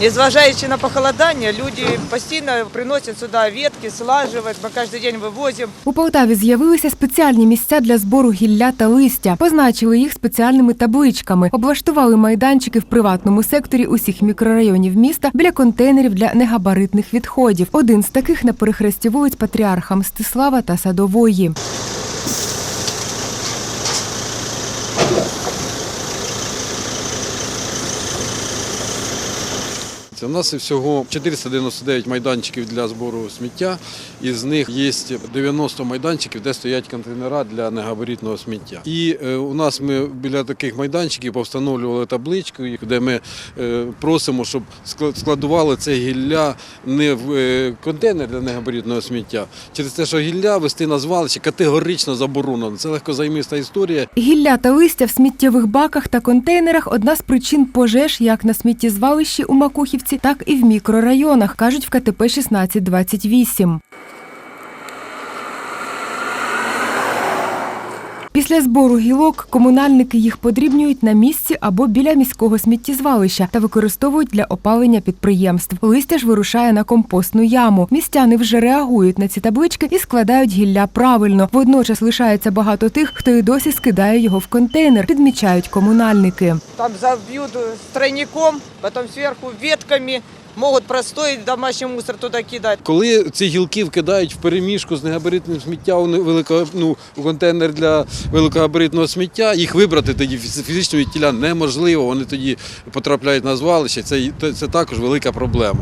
Незважаючи на похолодання, люди постійно приносять сюди ветки, слаживають, ми кожен день вивозимо. У Полтаві з'явилися спеціальні місця для збору гілля та листя. Позначили їх спеціальними табличками, облаштували майданчики в приватному секторі усіх мікрорайонів міста біля контейнерів для негабаритних відходів. Один з таких на перехресті вулиць Патріарха Мстислава та Садової. У нас всього 499 майданчиків для збору сміття, із них є 90 майданчиків, де стоять контейнера для негабаритного сміття. І е, у нас ми біля таких майданчиків повстановлювали табличку, де ми е, просимо, щоб складували це гілля не в е, контейнер для негабаритного сміття. Через те, що гілля вести на звалище категорично заборонено. Це легкозаймиста історія. Гілля та листя в сміттєвих баках та контейнерах одна з причин пожеж як на сміттєзвалищі у Макухівці, так і в мікрорайонах, кажуть в КТП 1628. Після збору гілок комунальники їх подрібнюють на місці або біля міського сміттєзвалища та використовують для опалення підприємств. Листя ж вирушає на компостну яму. Містяни вже реагують на ці таблички і складають гілля правильно. Водночас лишається багато тих, хто і досі скидає його в контейнер, підмічають комунальники. Там забьют тройником, потом сверху ветками, могут простой домашній мусор туди кидати. Коли ці гілки вкидають в переміжку з негабаритним сміття у, велико- ну, контейнер для великогабаритного сміття, їх вибрати тоді фіз- фізично від тіля неможливо. Вони тоді потрапляють на звалище. Це, це також велика проблема.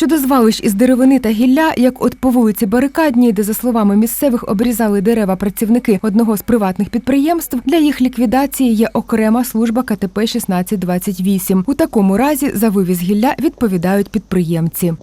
Щодо звалищ із деревини та гілля, як от по вулиці Барикадній, де, за словами місцевих, обрізали дерева працівники одного з приватних підприємств, для їх ліквідації є окрема служба КТП 1628. У такому разі за вивіз гілля відповідають підприємці.